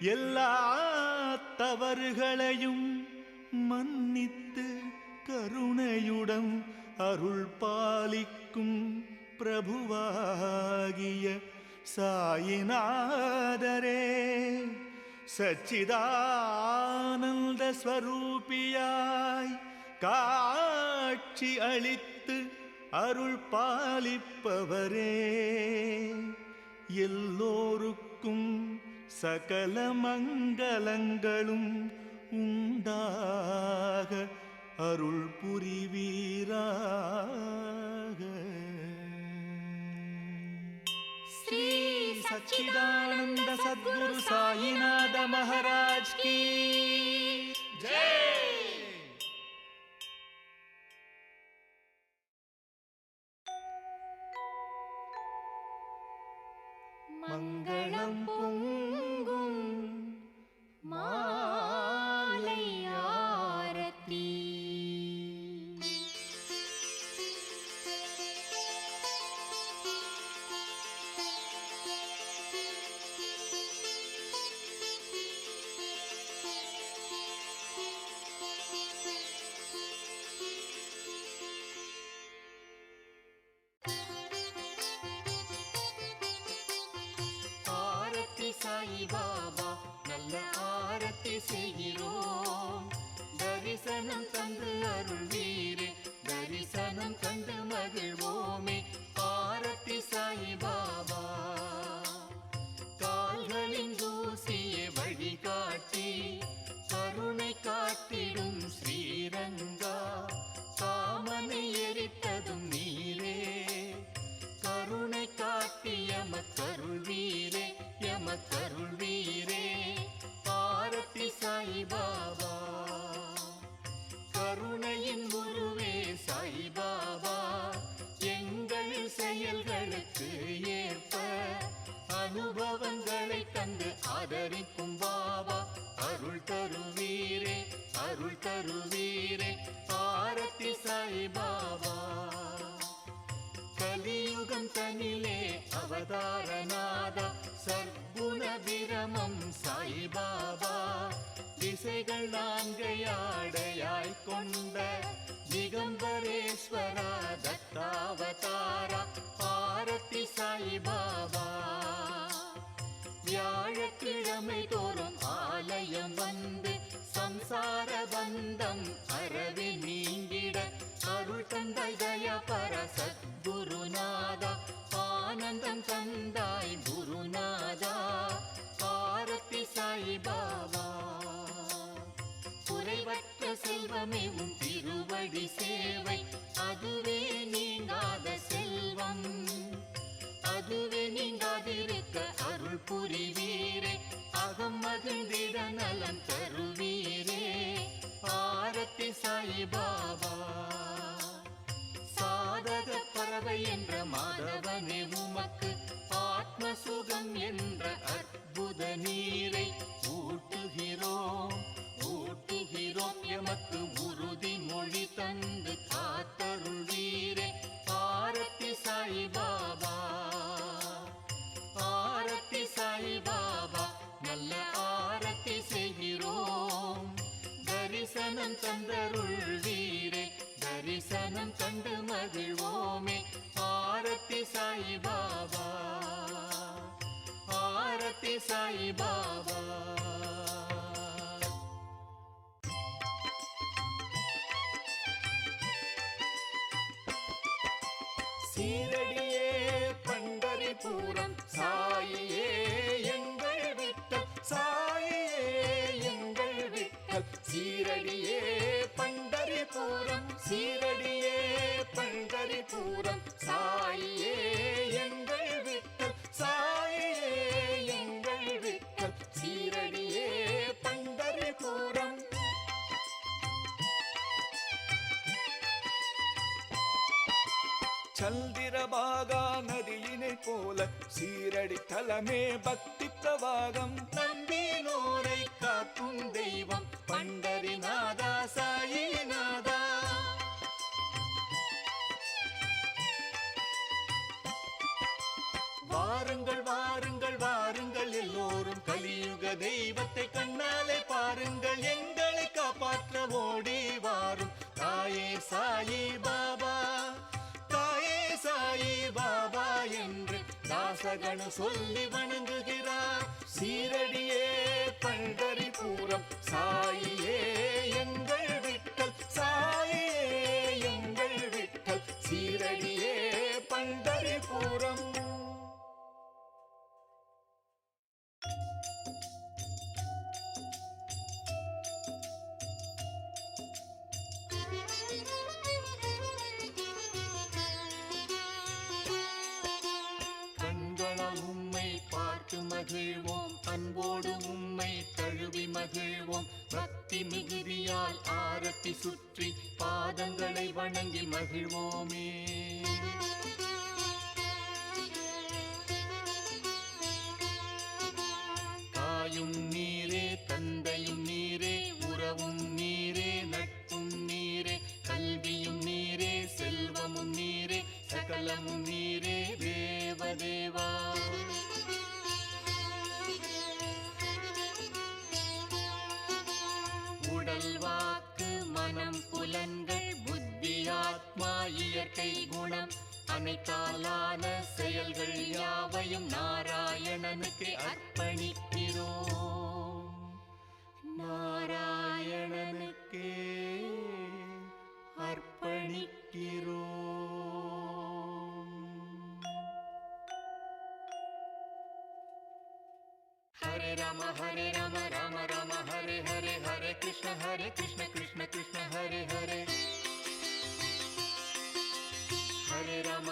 எல்லா தவறுகளையும் மன்னித்து கருணையுடன் அருள் பாலிக்கும் பிரபுவாகிய சாயிநாதரே. சச்சிதானந்த ஸ்வரூபியாய் காட்சி அளித்து அருள் பாலிப்பவரே. எல்லோருக்கும் சகல மங்களங்களும் உண்டாக அருள் புரிவீராக. ஸ்ரீ சச்சிதானந்த சத்குரு சாயிநாத மகாராஜ் கி. ஜெய். தருவீரே ஆரத்தி சாய் பாபா கலியுகம் தனிலே அவதாரநாத சர்க்குண விரமம் சாய்பாபா. திசைகள் நான்கையாடையாய் கொண்ட திகம்பரேஸ்வரா தத்தாவதாரா ஆரத்தி சாய்பாபா. வியாழக்கிழமை தோறும் ஆலயம் வந்து சம்சார பந்தம் அறவி நீங்கிட அருள் தந்தாய் தயா பரசத் குருநாதா ஆனந்தம் தந்தாய் குருநாதா. பாரத்தி சாய் பாபா குறைவற்ற செல்வமே உன் திருவடி சேவை. அதுவே நீங்காத செல்வம். அதுவே நீங்காதிருக்க அருள் புரிவீரே. அகம் மகிழ்ந்திட நலம் தருவீரே. ஆரத்தி சாயி பாபா சாதக பறவை என்ற மாதவனே உமக்கு ஆத்ம சுகம் என்ற அற்புத நீரை ஊட்டுகிறோம். ஊட்டுகிறோம் எமக்கு உறுதி மொழி தந்து தரிசனம் தந்தருள் வீரே தரிசனம் தந்து மகிழ்வோமே. ஆரத்தி சாய் பாபா ஆரத்தி சாய் பாபா சந்திரபாகா நதியினை போல சீரடி தலமே பக்தி பிரவாகம். நம்பினோரை காக்கும் தெய்வம் பண்டரிநாதா சாயிநாதா வாருங்கள் வாருங்கள் வாருங்கள் எல்லோரும். கலியுக தெய்வத்தை கண்ணாலே பாருங்கள். எங்களை காப்பாற்ற ஓடி வாரும். தாயே சாயி பாபா. தாசகனு சொல்லி வணங்குகிறார். சீரடியே பண்டரி பூரம் சாயியே. உம்மை பார்த்து மகிழ்வோம். அன்போடு உம்மை தழுவி மகிழ்வோம். பக்தி மிகுதியால் ஆரத்தி சுற்றி பாதங்களை வணங்கி மகிழ்வோமே. தாயும் நீரே தந்தையும் நீரே உறவும் நீரே நட்பும் நீரே கல்வியும் நீரே செல்வமும் நீரே சகலமும் நீரே தேவதேவா இயற்கை குணம். அனைத்தாலான செயல்கள் யாவையும் நாராயணனுக்கு அர்ப்பணிக்கிறோம். நாராயணனுக்கு அர்ப்பணிக்கிறோம். ஹரே ராம ஹரே ராம ராம ராம ஹரே ஹரே ஹரே கிருஷ்ண ஹரே கிருஷ்ண கிருஷ்ண கிருஷ்ண ஹரே ஹரே.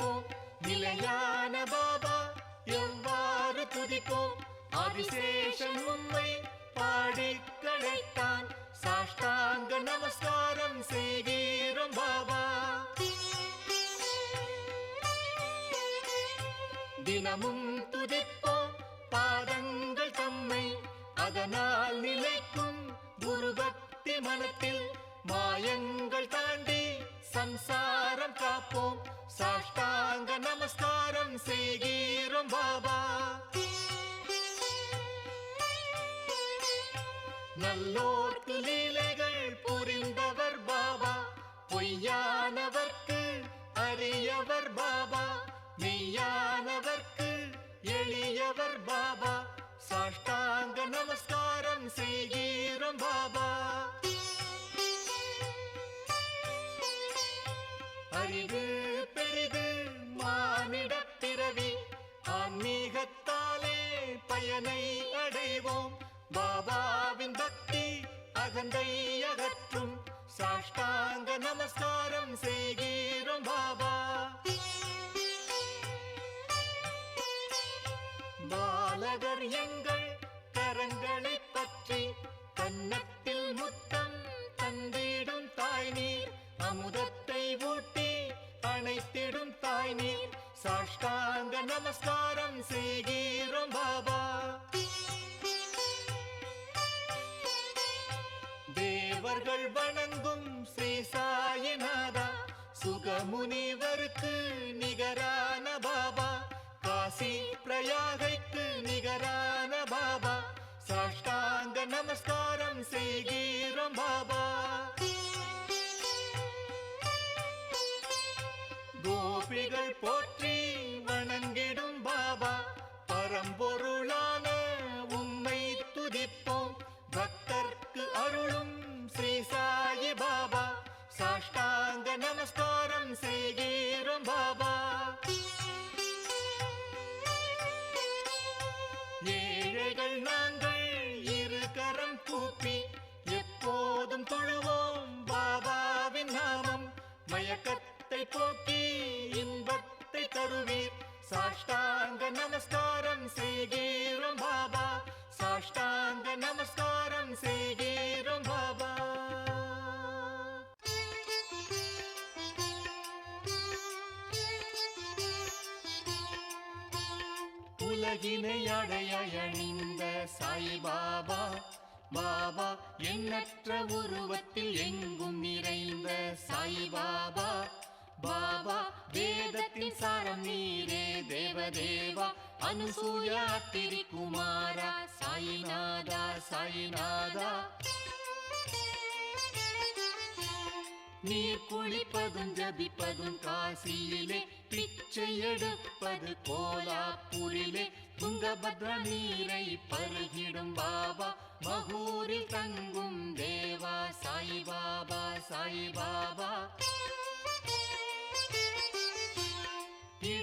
துதிப்போம். நிலையான பாபா எவ்வாறு துதிப்போம்? ஆதிசேஷன் உண்மை பாடி களைத்தான் சாஷ்டாங்க நமஸ்காரம் செய்கிறோம் பாபா. தினமும் துதிப்போம். பாதங்கள் தம்மை அதனால் நிலைக்கும். குரு பக்தி மனத்தில் மாயங்கள் தாண்டி சம்சாரம் காப்போம். சாஷ்டா நமஸ்காரம் செய்கிறோம் பாபா. நல்லோர்க்கு லீலைகள் புரிந்தவர் பாபா. பொய்யானவர்க்கு அரியவர் பாபா. மெய்யானவர்க்கு எளியவர் பாபா. சாஷ்டாங்க நமஸ்காரம் செய்கிறோம் பாபா. அமுதத்தை ஊட்டி அணைத்திடும் தாய் நீர் சாஷ்டாங்க நமஸ்காரம் செய்கிறோம் பாபா. தேவர்கள் வணங்கும் ஸ்ரீ சாயிநாதா. சுகமுனிவருக்கு நிகரான பாபா. காசி பிரயாகைக்கு நிகரான பாபா. சாஷ்டாங்க நமஸ்காரம் செய்கிறோம் பாபா. போற்றி வணங்கிடும் பாபா. பரம்பொருளான உம்மை துதிப்போம். பக்தர்க்கு அருளும் ஸ்ரீ சாயி பாபா. சாஷ்டாங்க நமஸ்காரம் செய்கிறோம் பாபா. ஏழைகள் நாங்கள் இரு கரம் கூப்பி எப்போதும் தொழுவோம் பாபாவின் நாமம். மயக்கத்தை போக்கி தருவீர். சாஷ்டாங்க நமஸ்காரம் செய்கிறோம் பாபா. சாஷ்டாங்க நமஸ்காரம் செய்கிறோம் பாபா. உலகினை அடைய அணிந்த சாய் பாபா. எண்ணற்ற உருவத்தில் எங்கும் நிறைந்த சாய்பாபா பாபா வேதத்தின் சாரம் நீரே தேவதேவா அனுசூயா திரிகுமாரா சாயிநாதா சாயிநாதா. நீர் குளிப்பதும் ஜபிப்பதும் காசியிலே பிச்சை எடுப்பது கோலாப்பூரிலே. துங்கபத்ரா நீரை பருகிடும் பாபா மகூரில் தங்கும் தேவா சாய் பாபா சாய் பாபா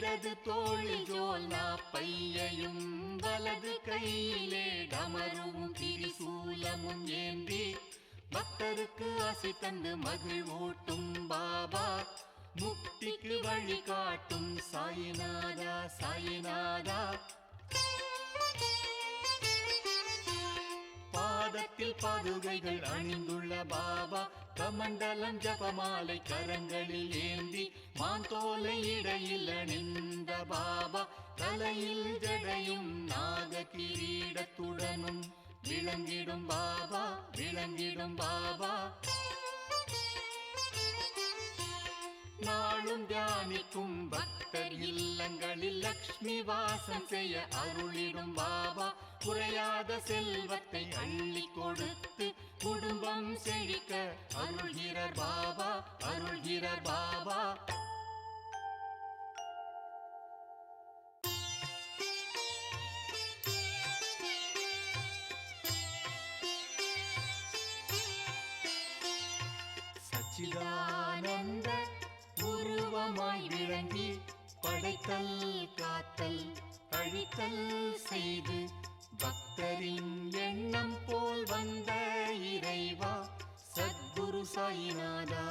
இடது தோளில் ஜோல்னா பையையும் வலது கையிலே டமருவும் திரிசூலமும் ஏந்தி பக்தருக்கு ஆசை தந்து மகிழ்வூட்டும் பாபா. முக்திக்கு வழி காட்டும் சாயிநாதா சாயிநாதா. பாதத்தில் பாதுகைகள் அணிந்துள்ள பாபா. கமண்டலம் ஜபமாலை கரங்களில் ஏந்தி மாந்தோலை இடையில் அணிந்த பாபா. தலையில் ஜடையும் நாக கிரீடத்துடனும் விளங்கிடும் பாபா விளங்கிடும் பாபா. நாளும் தியானிக்கும் பக்தர் இல்லங்களில் லக்ஷ்மி வாசம் செய்ய அருளிடும் பாபா. குறையாத செல்வத்தை அள்ளி கொடுத்து குடும்பம் செழிக்க அருள்கிறார் பாபா அருள்கிறார் பாபா. அழித்தல் செய்து பக்தரின் எண்ணம் போல் வந்த இறைவா சத்குரு சாயிநாதா.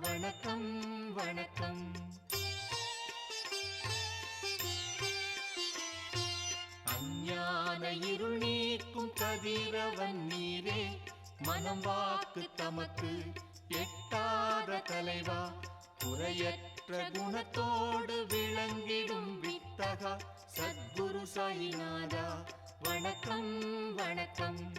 வணக்கம் வணக்கம். அஞ்ஞான இருள் நீக்கும் கதிரவன் நீரே மனம் வாக்கு தமக்கு எட்டாத தலைவா. குறையற்ற குணத்தோடு விளங்கிடும் வித்தகா சத்குரு சாயிநாதா. வணக்கம் வணக்கம்.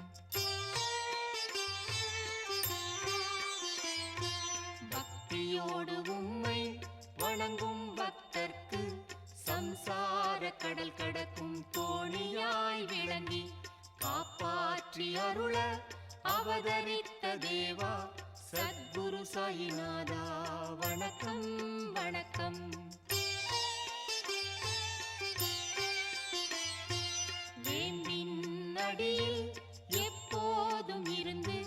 பக்தியோடு உம்மை வணங்கும் பக்தர்க்கு சம்சார கடல் கடக்கும் தோணியாய் விளங்கி காப்பாற்றி அருள அவதரித்த தேவா. சத்குரு சாயிநாதா. வணக்கம் வணக்கம். அடியில் எப்போதும் இருந்து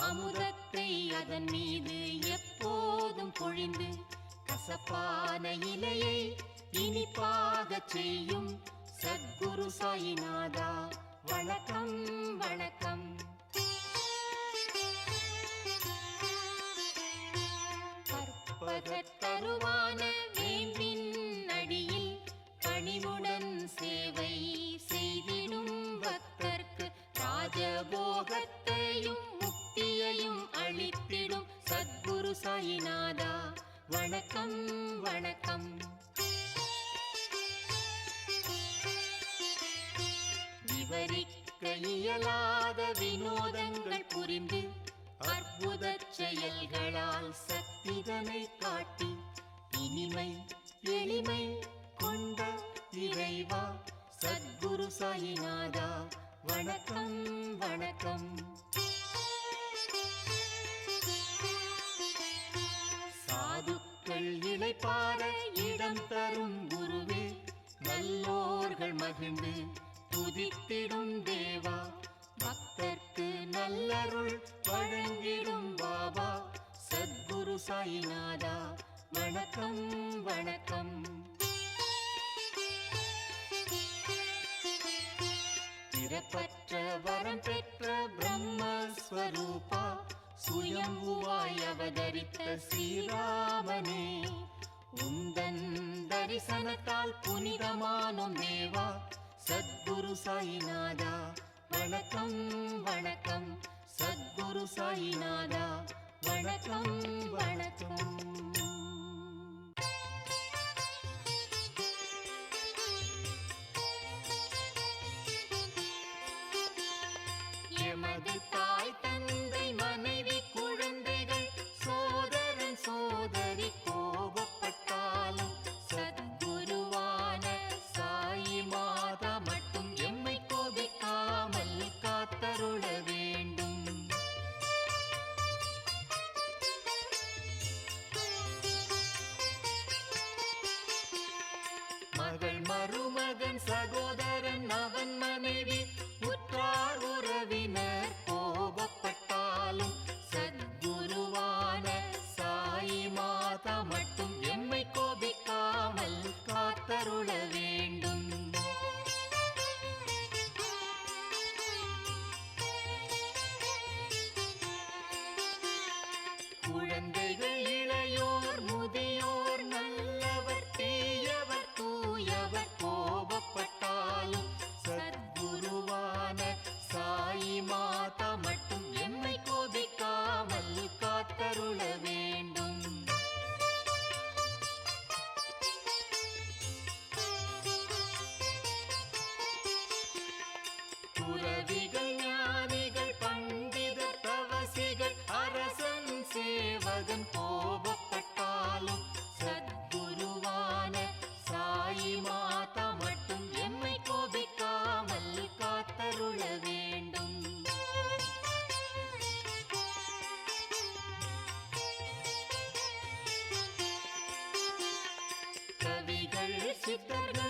அமுதத்தை அதன் மீது எப்போதும் பொழிந்து கசப்பான இலையை இனிப்பாக செய்யும் சத்குரு சாயிநாதா. வணக்கம் வணக்கம். கற்பகத்தருவான ராஜபோகத்தையும் முக்தியையும் அளித்திடும் சத்குரு சாயிநாதா. வணக்கம் வணக்கம். விவரிக்க இயலாத வினோதங்கள் புரிந்து அற்புத செயல்களால் சக்திதனை காட்டி இனிமை எளிமை கொண்ட இறைவா சத்குரு சாயிநாதா. வணக்கம் வணக்கம். சாதுக்கள் இலைப்பார இடம் தரும் குருவே நல்லோர்கள் மகிழ்ந்து துதித்திடும் தேவா. பக்தர்க்கு நல்லருள் வழங்கிடும் பாபா. சத்குரு சாய்நாதா வணக்கம் வணக்கம். பிறப்பற்ற வரம் பெற்ற பிரம்மஸ்வரூபா சுயம்புவாய் அவதரித்த ஸ்ரீராமனே. உந்தன் தரிசனத்தால் புனிதமானோம் தேவா சத்குரு சாயிநாதா. வணக்கம் வணக்கம் சத்குரு சாயிநாதா. வணக்கம் மகள் மருமகன் சகோதரன் சித்தர்கள்